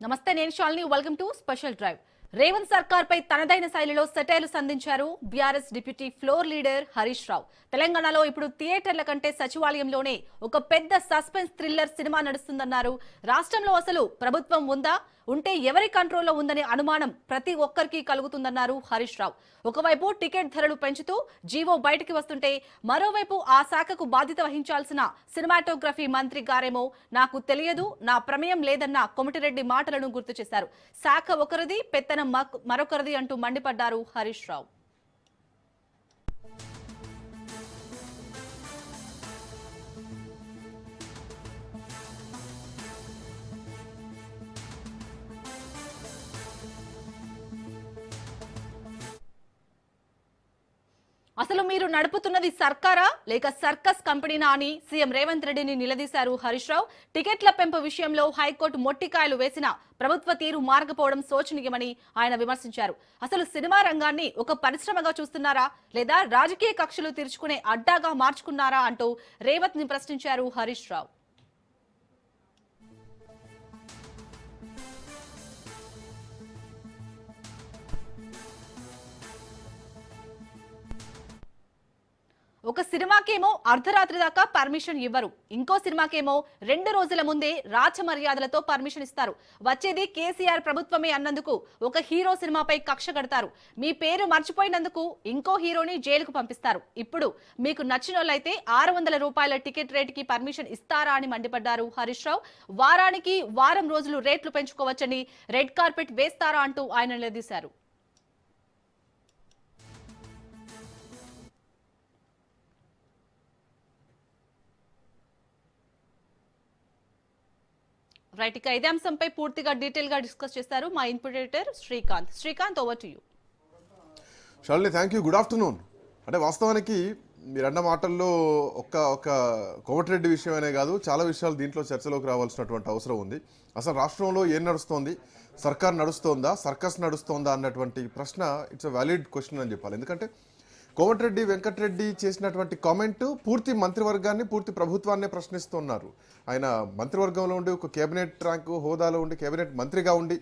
నమస్తే నేను Shalini welcome to special drive Revanth సర్కార్ పై తనదైన శైలిలో సెటైర్లు సంధించారు BRS deputy floor leader Harish Rao. తెలంగాణలో ఇప్పుడు థియేటర్ల కంటే సచివాలయంలోనే ఒక పెద్ద సస్పెన్స్ థ్రిల్లర్ సినిమా నడుస్తుందన్నారు. రాష్ట్రంలో అసలు ప్రభుత్వం ఉందా? ఉంటే ఎవరి కంట్రోల్లో ఉందనే అనుమానం ప్రతి ఒక్కరికి కలుగుతుందన్నారు హరీష్ రావు. ఒకవైపు టికెట్ ధరలు పెంచుతూ జీవో బయటికి వస్తుంటే మరోవైపు ఆ శాఖకు బాధ్యత వహించాల్సిన సినిమాటోగ్రఫీ మంత్రి గారేమో నాకు తెలియదు నా ప్రమేయం లేదన్న కొమటిరెడ్డి మాటలను గుర్తు చేశారు. శాఖ ఒకరిది పెత్తనం మరొకరిది అంటూ మండిపడ్డారు హరీష్ రావు. అసలు మీరు నడుపుతున్నది సర్కారా? లేక సర్కస్ కంపెనీనా అని సీఎం రేవంత్ రెడ్డిని నిలదీశారు హరీష్ రావు. టికెట్ల పెంపు విషయంలో హైకోర్టు మొట్టికాయలు వేసిన ప్రభుత్వ తీరు మారకపోవడం శోచనీయమని ఆయన విమర్శించారు. అసలు సినిమా రంగాన్ని ఒక పరిశ్రమగా చూస్తున్నారా? లేదా రాజకీయ కక్షలు తీర్చుకునే అడ్డాగా మార్చుకున్నారా? అంటూ రేవంత్ని ప్రశ్నించారు హరీష్ రావు. ఒక సినిమాకేమో అర్ధరాత్రి దాకా పర్మిషన్ ఇవ్వరు. ఇంకో సినిమాకేమో రెండు రోజుల ముందే రాచ మర్యాదలతో పర్మిషన్ ఇస్తారు. వచ్చేది కేసీఆర్ ప్రభుత్వమే అన్నందుకు ఒక హీరో సినిమాపై కక్ష కడతారు. మీ పేరు మర్చిపోయినందుకు ఇంకో హీరోని జైలుకు పంపిస్తారు. ఇప్పుడు మీకు నచ్చినోళ్ళైతే ఆరు వందల రూపాయల టికెట్ రేటుకి పర్మిషన్ ఇస్తారా అని మండిపడ్డారు హరీష్ రావు. వారానికి వారం రోజులు రేట్లు పెంచుకోవచ్చని రెడ్ కార్పెట్ వేస్తారా అంటూ ఆయన నిలదీశారు. రైట్ ఇక ఇదే అంశంపై పూర్తిగా డీటెయిల్గా డిస్కస్ చేశారు మా input editor Srikanth. Srikanth over to you Shalini thank you good afternoon అంటే వాస్తవానికి మీరన్న మాటల్లో ఒక్క ఒక కోమటిరెడ్డి విషయమనే కాదు చాలా విషయాలు దీంట్లో చర్చలోకి రావాల్సినటువంటి అవసరం ఉంది. అసలు రాష్ట్రంలో ఏం నడుస్తోంది? సర్కార్ నడుస్తోందా? సర్కస్ నడుస్తోందా? అన్నటువంటి ప్రశ్న ఇట్స్ అ వ్యాలిడ్ క్వశ్చన్ అని చెప్పాలి. ఎందుకంటే కోమటిరెడ్డి వెంకటరెడ్డి చేసినటువంటి కామెంట్ పూర్తి మంత్రివర్గాన్ని పూర్తి ప్రభుత్వాన్ని ప్రశ్నిస్తున్నారు. ఆయన మంత్రివర్గంలో ఉండి ఒక కేబినెట్ ర్యాంకు హోదాలో ఉండి కేబినెట్ మంత్రిగా ఉండి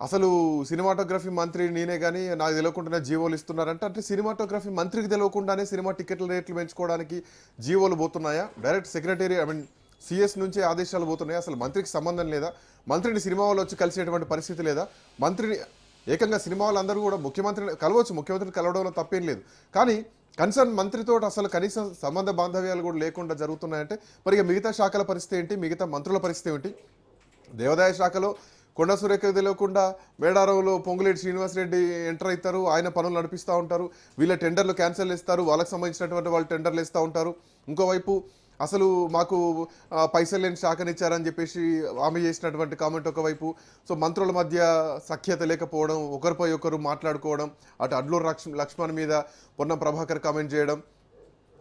అసలు సినిమాటోగ్రఫీ మంత్రి నేనే కానీ నాకు తెలియకుండానే జీవోలు ఇస్తున్నారంటే అంటే సినిమాటోగ్రఫీ మంత్రికి తెలియకుండానే సినిమా టికెట్ల రేట్లు పెంచుకోవడానికి జీవోలు పోతున్నాయా? Direct secretary I mean CS నుంచే ఆదేశాలు పోతున్నాయా? అసలు మంత్రికి సంబంధం లేదా? మంత్రిని సినిమా వాళ్ళు వచ్చి కలిసేటువంటి పరిస్థితి లేదా? మంత్రిని ఏకంగా సినిమా వాళ్ళందరూ కూడా ముఖ్యమంత్రిని కలవచ్చు ముఖ్యమంత్రిని కలవడంలో తప్పేం లేదు. కానీ కన్సర్న్ మంత్రితో అసలు కనీసం సంబంధ బాంధవ్యాలు కూడా లేకుండా జరుగుతున్నాయంటే మరి ఇక మిగతా శాఖల పరిస్థితి ఏంటి? మిగతా మంత్రుల పరిస్థితి ఏంటి దేవాదాయ శాఖలో కొండ సురేఖ తెలియకుండా మేడారంలో పొంగులేటి శ్రీనివాసరెడ్డి ఎంటర్ అవుతారు ఆయన పనులు నడిపిస్తూ ఉంటారు వీళ్ళ టెండర్లు క్యాన్సిల్ ఇస్తారు వాళ్ళకి సంబంధించినటువంటి వాళ్ళు టెండర్లు ఇస్తూ ఉంటారు. ఇంకోవైపు అసలు మాకు పైసలు లేని శాఖనిచ్చారని చెప్పేసి ఆమె చేసినటువంటి కామెంట్ ఒకవైపు. సో మంత్రుల మధ్య సఖ్యత లేకపోవడం ఒకరిపై ఒకరు మాట్లాడుకోవడం అటు అడ్లూరు లక్ష్మ లక్ష్మణ్ మీద పొన్నం ప్రభాకర్ కామెంట్ చేయడం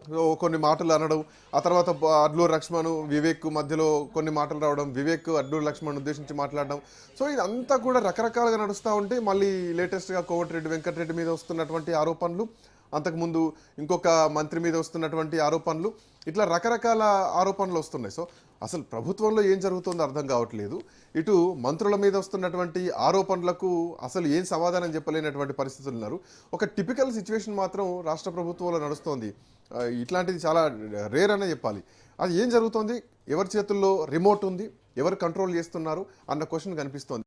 సో కొన్ని మాటలు అనడం ఆ తర్వాత అడ్లూరు లక్ష్మణ్ వివేక్ మధ్యలో కొన్ని మాటలు రావడం వివేక్ అడ్లూరు లక్ష్మణ్ ఉద్దేశించి మాట్లాడడం. సో ఇదంతా కూడా రకరకాలుగా నడుస్తూ ఉంటే మళ్ళీ లేటెస్ట్గా కోమటిరెడ్డి వెంకటరెడ్డి మీద వస్తున్నటువంటి ఆరోపణలు అంతకుముందు ఇంకొక మంత్రి మీద వస్తున్నటువంటి ఆరోపణలు ఇట్లా రకరకాల ఆరోపణలు వస్తున్నాయి. సో అసలు ప్రభుత్వంలో ఏం జరుగుతుందో అర్థం కావట్లేదు. ఇటు మంత్రుల మీద వస్తున్నటువంటి ఆరోపణలకు అసలు ఏం సమాధానం చెప్పలేనటువంటి పరిస్థితులు ఉన్నారు. ఒక టిపికల్ సిచ్యువేషన్ మాత్రం రాష్ట్ర ప్రభుత్వంలో నడుస్తోంది. ఇట్లాంటిది చాలా రేర్ అనే చెప్పాలి. అది ఏం జరుగుతోంది? ఎవరి చేతుల్లో రిమోట్ ఉంది? ఎవరు కంట్రోల్ చేస్తున్నారు? అన్న క్వశ్చన్ కనిపిస్తోంది.